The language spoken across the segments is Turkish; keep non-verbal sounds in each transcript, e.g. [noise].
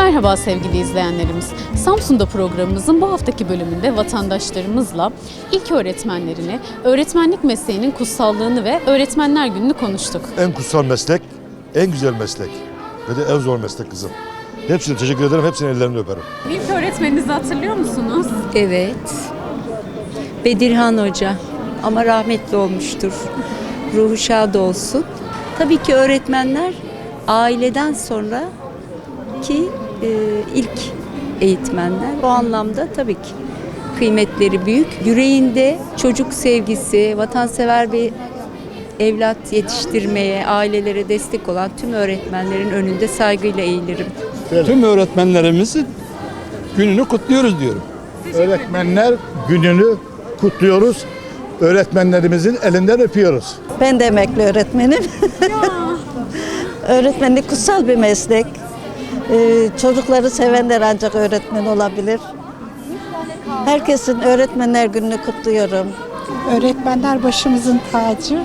Merhaba sevgili izleyenlerimiz. Samsun'da programımızın bu haftaki bölümünde vatandaşlarımızla ilk öğretmenlerini, öğretmenlik mesleğinin kutsallığını ve öğretmenler gününü konuştuk. En kutsal meslek, en güzel meslek ve de en zor meslek kızım. Hepsine teşekkür ederim, hepsinin ellerini öperim. İlk öğretmeninizi hatırlıyor musunuz? Evet. Bedirhan Hoca ama rahmetli olmuştur. Ruhu şad olsun. Tabii ki öğretmenler aileden sonra ki e, ilk eğitmenler. O anlamda tabii ki kıymetleri büyük. Yüreğinde çocuk sevgisi, vatansever bir evlat yetiştirmeye, ailelere destek olan tüm öğretmenlerin önünde saygıyla eğilirim. Tüm öğretmenlerimizin gününü kutluyoruz diyorum. Öğretmenler gününü kutluyoruz. Öğretmenlerimizin elinden öpüyoruz. Ben de emekli öğretmenim. [laughs] Öğretmenlik kutsal bir meslek. Ee, çocukları sevenler ancak öğretmen olabilir. Herkesin öğretmenler gününü kutluyorum. Öğretmenler başımızın tacı.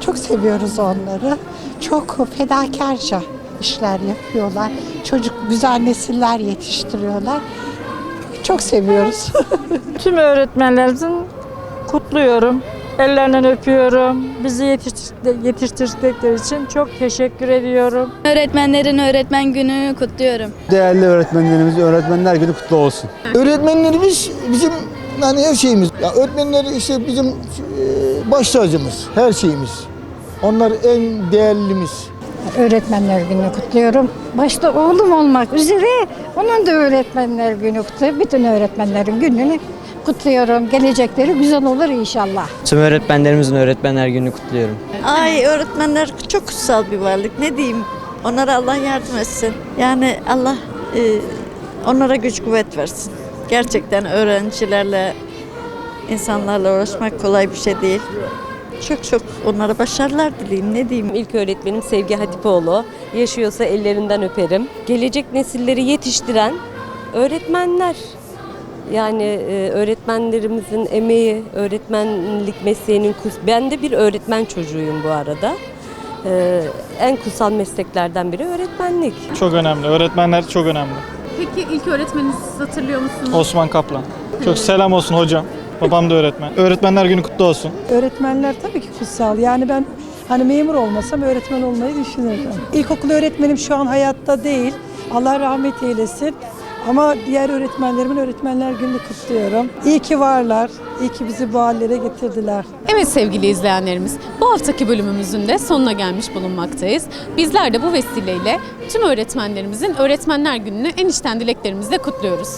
Çok seviyoruz onları. Çok fedakarca işler yapıyorlar. Çocuk güzel nesiller yetiştiriyorlar. Çok seviyoruz. [laughs] Tüm öğretmenlerimizin kutluyorum. Ellerinden öpüyorum. Bizi yetiştir- yetiştirdikleri için çok teşekkür ediyorum. Öğretmenlerin öğretmen günü kutluyorum. Değerli öğretmenlerimiz, öğretmenler günü kutlu olsun. Öğretmenlerimiz bizim yani her şeyimiz. Ya öğretmenler işte bizim e, baş tacımız, her şeyimiz. Onlar en değerlimiz. Öğretmenler gününü kutluyorum. Başta oğlum olmak üzere onun da öğretmenler günü kutluyorum. Bütün öğretmenlerin gününü kutluyorum. Gelecekleri güzel olur inşallah. Tüm öğretmenlerimizin öğretmenler gününü kutluyorum. Ay öğretmenler çok kutsal bir varlık. Ne diyeyim? Onlara Allah yardım etsin. Yani Allah e, onlara güç kuvvet versin. Gerçekten öğrencilerle, insanlarla uğraşmak kolay bir şey değil. Çok çok onlara başarılar dileyim. Ne diyeyim? İlk öğretmenim Sevgi Hatipoğlu. Yaşıyorsa ellerinden öperim. Gelecek nesilleri yetiştiren öğretmenler. Yani e, öğretmenlerimizin emeği, öğretmenlik mesleğinin kus Ben de bir öğretmen çocuğuyum bu arada. E, en kutsal mesleklerden biri öğretmenlik. Çok önemli. Öğretmenler çok önemli. Peki ilk öğretmeninizi hatırlıyor musunuz? Osman Kaplan. Çok selam olsun hocam. Babam da öğretmen. Öğretmenler günü kutlu olsun. Öğretmenler tabii ki kutsal. Yani ben hani memur olmasam öğretmen olmayı düşünürdüm. İlkokul öğretmenim şu an hayatta değil. Allah rahmet eylesin. Ama diğer öğretmenlerimin öğretmenler gününü kutluyorum. İyi ki varlar. İyi ki bizi bu hallere getirdiler. Evet sevgili izleyenlerimiz, bu haftaki bölümümüzün de sonuna gelmiş bulunmaktayız. Bizler de bu vesileyle tüm öğretmenlerimizin Öğretmenler Günü'nü en içten dileklerimizle kutluyoruz.